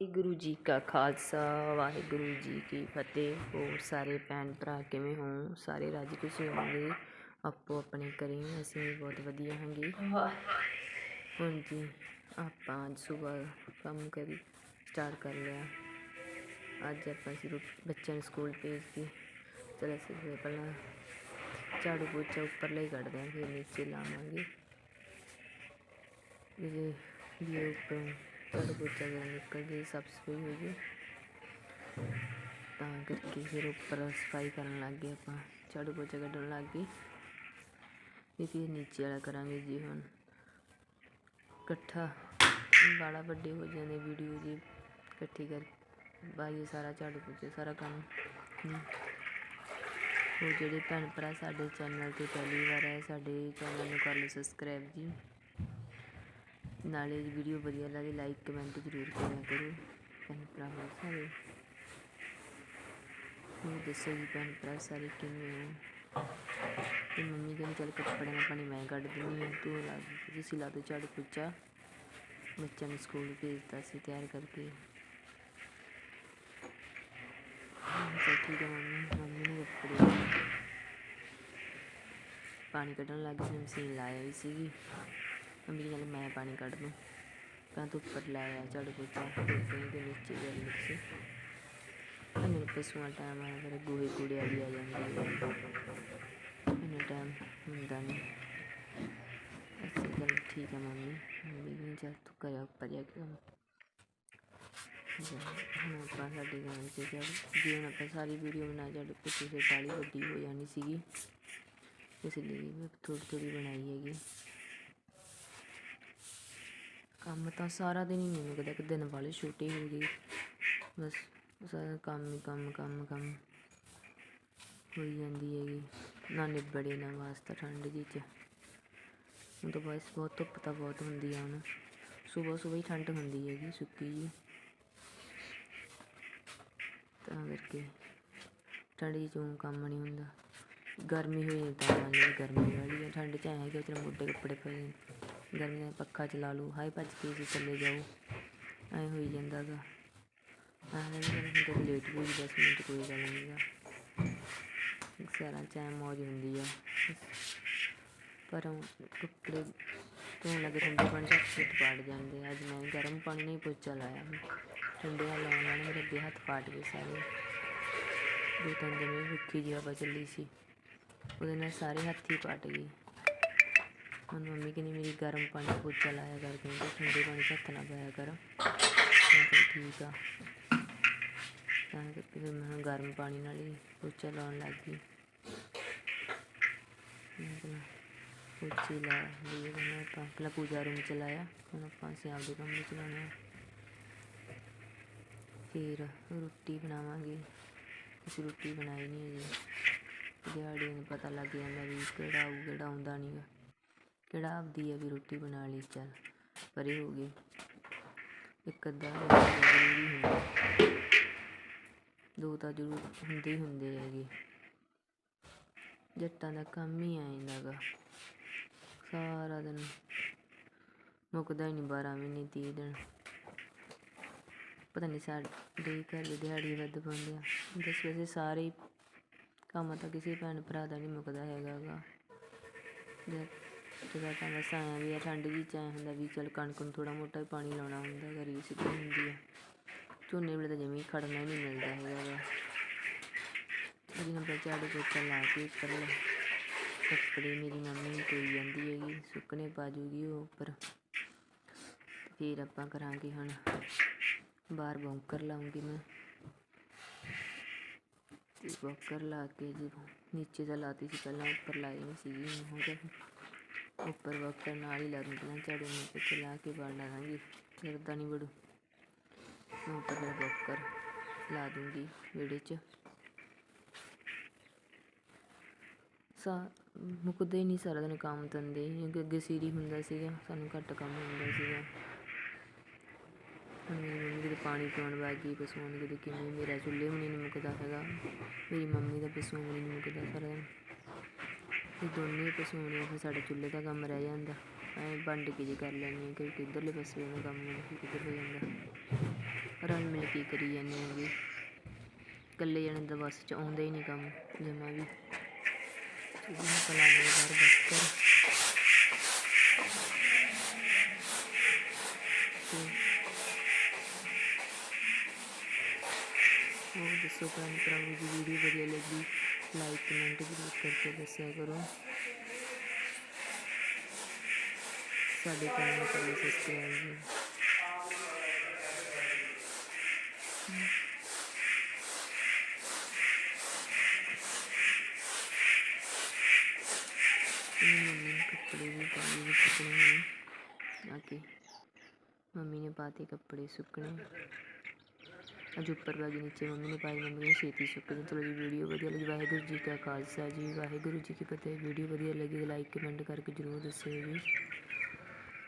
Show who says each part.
Speaker 1: ਗੁਰੂ ਜੀ ਕਾ ਖਾਲਸਾ, ਵਾਹਿਗੁਰੂ ਜੀ ਕੀ ਫਤਿਹ। ਹੋਰ ਸਾਰੇ ਭੈਣ ਭਰਾ ਕਿਵੇਂ ਹੋ? ਸਾਰੇ ਰਾਜੀ ਖੁਸ਼ੀ ਹੋਣਗੇ? ਆਪੋ ਆਪਣੇ ਕਰੇ ਅਸੀਂ ਵੀ ਬਹੁਤ ਵਧੀਆ ਹਾਂਗੇ। ਹੁਣ ਜੀ ਆਪਾਂ ਅੱਜ ਸਵੇਰ ਕੰਮ ਕਰੀ ਸਟਾਰਟ ਕਰ ਲਿਆ। ਅੱਜ ਆਪਾਂ ਅਸੀਂ ਬੱਚਿਆਂ ਨੂੰ ਸਕੂਲ ਭੇਜ ਕੇ ਚਲ ਅਸੀਂ ਫਿਰ ਪਹਿਲਾਂ ਝਾੜੂ ਪੋਚਾ ਉੱਪਰ ਲਈ ਕੱਢਦੇ ਹਾਂ, ਫਿਰ ਨੀਚੇ ਲਾਵਾਂਗੇ। ਇਹ ਵੀ ਉੱਪਰ ਝਾੜੂ ਪੋਚਾ ਜਦੋਂ ਨਿਕਲ ਜੇ ਸਾਫ਼ ਸਫ਼ਾਈ ਹੋ ਗਈ। ਤਾਂ ਕਰਕੇ ਫਿਰ ਉੱਪਰ ਸਫ਼ਾਈ ਕਰਨ ਲੱਗ ਗਏ ਆਪਾਂ। ਝਾੜੂ ਪੋਚਾ ਕੱਢਣ ਲੱਗ ਗਏ। ਤੇ ਫਿਰ ਨੀਚੇ ਵਾਲਾ ਕਰਾਂਗੇ ਜੀ ਹੁਣ। ਇਕੱਠਾ ਬਾਲਾ ਵੱਡੇ ਹੋ ਜਾਂਦੇ, ਵੀਡੀਓ ਜੀ ਇਕੱਠੀ ਕਰ, ਬਾਈ ਸਾਰਾ ਝਾੜੂ ਪੋਚੇ, ਸਾਰਾ ਕੰਮ। ਹਮ। ਉਹ ਜਿਹੜੇ ਭੈਣ ਭਰਾ ਸਾਡੇ ਚੈਨਲ ਤੇ ਪਹਿਲੀ ਵਾਰ ਆਏ, ਸਾਡੇ ਚੈਨਲ ਨੂੰ ਕਰ ਲਓ ਸਬਸਕ੍ਰਾਈਬ ਜੀ। ਨਾਲੇ ਵੀਡੀਓ ਵਧੀਆ ਲੱਗੇ ਲਾਈਕ ਕਮੈਂਟ ਜ਼ਰੂਰ ਕਰਿਆ ਕਰੋ। ਭੈਣ ਭਰਾ ਸਾਰੇ? ਮੈਨੂੰ ਦੱਸੋ ਜੀ, ਭੈਣ ਭਰਾ ਸਾਰੇ ਕਿਵੇਂ ਹੋ? ਤੇ ਮੰਮੀ ਕਹਿੰਦੀ, ਚੱਲ ਕੱਪੜੇ ਦਾ ਪਾਣੀ ਮੈਂ ਕੱਢ ਦਿੰਦੀ ਹਾਂ, ਤੂੰ ਲਾ ਦੇ, ਤੁਸੀਂ ਲਾ ਦੋ ਝਾੜੂ ਪੋਚਾ। ਬੱਚਿਆਂ ਨੂੰ ਸਕੂਲ ਭੇਜਤਾ ਸੀ ਤਿਆਰ ਕਰਕੇ। ਠੀਕ ਹੈ ਮੰਮੀ ਮੰਮੀ ਨੇ ਕੱਪੜੇ ਪਾਣੀ ਕੱਢਣ ਲੱਗ ਗਈ, ਮਸ਼ੀਨ ਲਾਇਆ ਵੀ ਸੀਗੀ। ਮੰਮੀ ਕਹਿੰਦੀ ਚੱਲ ਮੈਂ ਪਾਣੀ ਕੱਢ ਦੂੰ। ਤਾਂ ਤੂੰ ਉੱਪਰ ਲਾਇਆ ਝਾੜੂ ਪੋਚਾ। ਤੇ ਕਹੀਂ ਦੇ ਨੀਚੇ ਗੱਲ ਸੀ ਮੈਨੂੰ ਪਸ਼ੂਆਂ ਟਾਈਮ ਆਇਆ ਫਿਰ ਗੋਹੇ ਕੂੜੇ ਵਾਲੀ ਆ ਜਾਂਦੀ ਹੈ ਮੈਨੂੰ ਟਾਈਮ ਹੁੰਦਾ ਨਹੀਂ। ਅਸੀਂ ਚੱਲ ਠੀਕ ਹੈ ਮੰਮੀ। ਮੰਮੀ ਕਹਿੰਦੀ ਚੱਲ ਤੂੰ ਕਰਿਆ ਉੱਪਰ ਜਾ ਕੇ ਕੰਮ ਹੁਣ ਆਪਾਂ ਸਾਡੀ ਗਾਂ ਤੇ ਚੱਲ ਜੇ ਹੁਣ ਆਪਾਂ ਸਾਰੀ ਵੀਡੀਓ ਬਣਾ ਝਾੜੂ ਪੋਚੇ ਫਿਰ ਬਾਲੀ ਵੱਡੀ ਹੋ ਜਾਣੀ ਸੀਗੀ, ਇਸ ਲਈ ਮੈਂ ਥੋੜੀ ਥੋੜੀ ਬਣਾਈ ਹੈਗੀ ਕੰਮ ਤਾਂ ਸਾਰਾ ਦਿਨ ਹੀ ਨਹੀਂ ਮੁੱਕਦਾ ਕਿ ਦਿਨ ਵਾਲੇ ਛੋਟੇ ਹੋ ਗਈ। ਬਸ ਸਾਰਾ ਕੰਮ ਹੀ ਕੰਮ ਕੰਮ ਕੰਮ। ਹੋਈ ਜਾਂਦੀ ਹੈਗੀ। ਨਾ ਨਿਬੜੇ, ਨਾ ਵਾਸਤਾ ਠੰਡ ਜੀ ਚ। ਹੁਣ ਤਾਂ ਬਸ ਬਹੁਤ ਧੁੱਪ ਤਾਂ ਬਹੁਤ ਹੁੰਦੀ ਆ ਹੁਣ। ਸਵੇਰ ਸਵੇਰ ਹੀ ਠੰਡ ਹੁੰਦੀ ਹੈਗੀ, ਸੁੱਕੀ ਜੀ। ਤਾਂ ਕਰਕੇ ਠੰਡ ਚ ਊਂ ਕੰਮ ਨਹੀਂ ਹੁੰਦਾ। ਗਰਮੀ ਹੋਈ ਤਾਂ ਮੰਨ ਲਓ ਗਰਮੀ ਵਾਲੀ ਆ। ਠੰਡ ਚ ਐਂ ਹੈ ਕਿ ਚਲ ਮੋਟੇ ਕੱਪੜੇ ਪਏ ਗਰਮੀਆਂ ਪੱਖਾ ਚਲਾ ਲਓ ਹਾਈ ਭੱਜ ਕੇ ਜੀ ਚੱਲੇ ਜਾਓ, ਐਂ ਹੋਈ ਜਾਂਦਾ ਗਾ ਆਹ ਨਹੀਂ ਤਾਂ ਲੇਟ ਵੀ 10 ਮਿੰਟ ਕੋਈ ਗੱਲ ਨਹੀਂ ਗਾ। ਸਾਰਾ ਚਾਹ ਮੌਜ ਹੁੰਦੀ ਆ। ਪਰ ਉਹ ਕੱਪੜੇ ਧੋਣ ਲੱਗੇ, ਠੰਡੇ ਪਾਣੀ ਚ ਹੱਥ ਪਾੜ ਜਾਂਦੇ ਆ। ਅੱਜ ਮੈਂ ਗਰਮ ਪਾਣੀ ਨਾਲ ਹੀ ਪੋਚਾ ਲਾਇਆ ਠੰਡੇ ਨਾਲ ਲਾਉਣ ਨਾਲ ਮੇਰੇ ਅੱਗੇ ਹੱਥ ਪਾਟ ਗਏ ਸਾਰੇ। ਦੋ ਤਿੰਨ ਦਿਨ ਰੁੱਖੀ ਜਿਹੀ ਹਵਾ ਚੱਲੀ ਸੀ। ਉਹਦੇ ਨਾਲ ਸਾਰੇ ਹੱਥ ਹੀ ਪਾਟ ਗਏ। ਹੁਣ ਮੰਮੀ ਕਹਿੰਦੀ ਮੇਰੀ ਗਰਮ ਪਾਣੀ ਪੋਚਾ ਲਾਇਆ ਕਰ ਕਹਿੰਦੇ ਠੰਡੇ ਪਾਣੀ 'ਚ ਹੱਥ ਨਾ ਪਾਇਆ ਕਰ। ਮੈਂ ਕਿਹਾ ਠੀਕ ਆ। ਤਾਂ ਕਰਕੇ ਫਿਰ ਮੈਂ ਗਰਮ ਪਾਣੀ ਨਾਲ ਹੀ ਪੋਚਾ ਲਾਉਣ ਲੱਗ ਗਈ। ਮੈਂ ਕਿਹਾ ਪੋਚੇ ਲਾ ਲਈ ਹੁਣ ਆਪਾਂ। ਪਹਿਲਾਂ ਪੂਜਾ ਰੂਮ ਚ ਲਾਇਆ ਹੁਣ ਆਪਾਂ ਅਸੀਂ ਆਪਦੇ ਕੰਮ ਵਿੱਚ ਲਾਉਣਾ ਫਿਰ ਰੋਟੀ ਬਣਾਵਾਂਗੇ। ਅਸੀਂ ਰੋਟੀ ਬਣਾਈ ਨਹੀਂ ਅਜੇ ਦਿਹਾੜੀ ਨੂੰ ਪਤਾ ਲੱਗ ਜਾਂਦਾ ਵੀ ਕਿਹੜਾ ਆਊ, ਕਿਹੜਾ ਆਉਂਦਾ ਨਹੀਂਗਾ ਕਿਹੜਾ ਆਪਦੀ ਹੈ ਵੀ ਰੋਟੀ ਬਣਾ ਲਈ, ਚੱਲ ਪਰੇ ਹੋ ਗਏ। ਇੱਕ ਅੱਧਾ ਜ਼ਰੂਰੀ ਹੁੰਦਾ। ਦੋ ਤਾਂ ਜ਼ਰੂਰ ਹੁੰਦੇ ਹੀ ਹੁੰਦੇ ਹੈਗੇ। ਜੱਟਾਂ ਦਾ ਕੰਮ ਹੀ ਆ ਜਾਂਦਾ ਗਾ ਸਾਰਾ ਦਿਨ ਮੁੱਕਦਾ ਹੀ ਨਹੀਂ 12 ਮਹੀਨੇ 30 ਦਿਨ। ਪਤਾ ਨਹੀਂ ਸਾਡੇ ਘਰ ਦੀ ਦਿਹਾੜੀ ਵੱਧ ਪਾਉਂਦੇ ਆ। ਜਿਸ ਵਜੇ ਸਾਰੇ ਕੰਮ ਤਾਂ ਕਿਸੇ ਭੈਣ ਭਰਾ ਦਾ ਨਹੀਂ ਮੁੱਕਦਾ ਹੈਗਾ ਗਾ। ਜਦ ਜਿਹੜਾ ਤਾਂ ਬਸ ਆਇਆ ਵੀ ਆ, ਠੰਡ ਜੀ ਚ ਐਂ ਹੁੰਦਾ ਵੀ ਚਲ ਕਣਕ ਨੂੰ ਥੋੜ੍ਹਾ ਮੋਟਾ ਪਾਣੀ ਲਾਉਣਾ ਹੁੰਦਾ ਗਰੀ ਸਿੱਧੀ ਹੁੰਦੀ ਆ। ਝੋਨੇ ਵੇਲੇ ਤਾਂ ਜਮੀ ਖੜਨਾ ਹੀ ਨਹੀਂ ਮਿਲਦਾ ਹੈਗਾ ਵਾ ਉਹਦੀ ਨੰਬਰ ਝਾੜੂ ਪੋਚਾ ਲਾ ਕੇ ਉੱਪਰ ਲੈ। ਕੱਪੜੇ ਮੇਰੀ ਮੰਮੀ ਧੋਈ ਜਾਂਦੀ ਹੈਗੀ, ਸੁੱਕਣੇ ਪਾ ਜੂਗੀ ਉਹ ਉੱਪਰ। ਫਿਰ ਆਪਾਂ ਕਰਾਂਗੇ ਹੁਣ, ਬਾਹਰ ਬੌਂਕਰ ਲਾਉਂਗੀ ਮੈਂ। ਤੇ ਬੌਂਕਰ ਲਾ ਕੇ ਜੀ ਨੀਚੇ ਤਾਂ ਲਾਤੀ ਸੀ, ਪਹਿਲਾਂ ਉੱਪਰ ਲਾਈ ਨਹੀਂ ਸੀਗੀ, ਹੁਣ ਉੱਪਰ ਬੌਂਕਰ ਨਾਲ ਹੀ ਲਾ ਦੂੰਗੀ ਪਹਿਲਾਂ ਝਾੜੂ ਨੂੰ ਉੱਤੇ ਲਾ ਕੇ ਬਾਹਰ ਲਾ ਦਾਂਗੀ ਫਿਰਦਾ ਨਹੀਂ ਬੜੂ ਮੈਂ ਉੱਪਰ ਫਿਰ ਬੌਂਕਰ ਲਾ ਦੂੰਗੀ ਵਿਹੜੇ 'ਚ। ਸਾ, ਮੁੱਕਦੇ ਹੀ ਨਹੀਂ ਸਾਰਾ ਦਿਨ ਕੰਮ ਧੰਦੇ, ਕਿਉਂਕਿ ਅੱਗੇ ਸੀਰੀ ਹੁੰਦਾ ਸੀਗਾ, ਸਾਨੂੰ ਘੱਟ ਕੰਮ ਹੁੰਦਾ ਸੀਗਾ। ਹੁਣ ਮੇਰੀ ਮੰਮੀ ਕਿਤੇ ਪਾਣੀ ਪਿਉਣ ਲੱਗ ਗਈ, ਪਸ਼ੂਆਂ ਨੂੰ ਕਿਤੇ ਕਿਵੇਂ, ਮੇਰਾ ਚੁੱਲ੍ਹੇ ਵੀ ਨਹੀਂ ਮੁੱਕਦਾ ਹੈਗਾ। ਮੇਰੀ ਮੰਮੀ ਦਾ ਪਸ਼ੂਆਂ ਵੀ ਨਹੀਂ ਮੁੱਕਦਾ ਸਾਰਾ ਦਿਨ। ਇਹ ਦੋਨੇ ਪਸ਼ੂ ਨੇ ਫਿਰ ਸਾਡੇ ਚੁੱਲ੍ਹੇ ਦਾ ਕੰਮ ਰਹਿ ਜਾਂਦਾ। ਐਂ ਵੰਡ ਕੇ ਜੇ ਕਰ ਲੈਂਦੀ ਹਾਂ ਕਿ ਕਿੱਧਰਲੇ ਪਾਸੇ ਦਾ ਕੰਮ ਕਿੱਧਰ ਹੋ ਜਾਂਦਾ। ਰਲ ਮਿਲ ਕੇ ਕਰੀ ਜਾਂਦੇ ਹੈਗੇ ਇਕੱਲੇ ਜਣੇ ਦਾ ਬਸ ਚ ਆਉਂਦਾ ਹੀ ਨਹੀਂ ਕੰਮ, ਜਮਾ ਵੀ। ਜਿਹਨੂੰ ਕਲਾ ਦੇ ਬਾਹਰ ਬਸਕਰ ਤੇ ਹੋਰ ਦੱਸੋ ਭੈਣ ਭਰਾਵੋ ਵੀਡੀਓ ਵਧੀਆ ਲੱਗੀ? ਲਾਈਕ ਕਮੈਂਟ ਜ਼ਰੂਰ ਕਰਕੇ ਦੱਸਿਆ ਕਰੋ। ਸਾਡੇ ਚੈਨਲ ਨੂੰ ਕਰਿਓ ਸਬਸਕ੍ਰਾਈਬ ਜੀ। ਇਹ ਮੰਮੀ ਨੇ ਕੱਪੜੇ ਵੀ ਪਾਏ ਵੀ ਸੁੱਕਣੇ ਹੋਏ ਆ ਕੇ ਮੰਮੀ ਨੇ ਪਾਤੇ ਕੱਪੜੇ ਸੁੱਕਣੇ ਅੱਜ ਉੱਪਰ ਵਾਗੇ ਨੀਚੇ ਮੰਮੀ ਨੇ ਪਾਏ, ਮੰਮੀ ਨੇ ਛੇਤੀ ਸੁੱਕ ਗਏ ਚਲੋ ਜੀ ਵੀਡੀਓ ਵਧੀਆ ਲੱਗੀ। ਵਾਹਿਗੁਰੂ ਜੀ ਕਾ ਖਾਲਸਾ ਜੀ, ਵਾਹਿਗੁਰੂ ਜੀ ਕੀ ਫਤਿਹ। ਵੀਡੀਓ ਵਧੀਆ ਲੱਗੀ ਲਾਈਕ ਕਮੈਂਟ ਕਰਕੇ ਜਰੂਰ ਦੱਸਿਓ ਜੀ।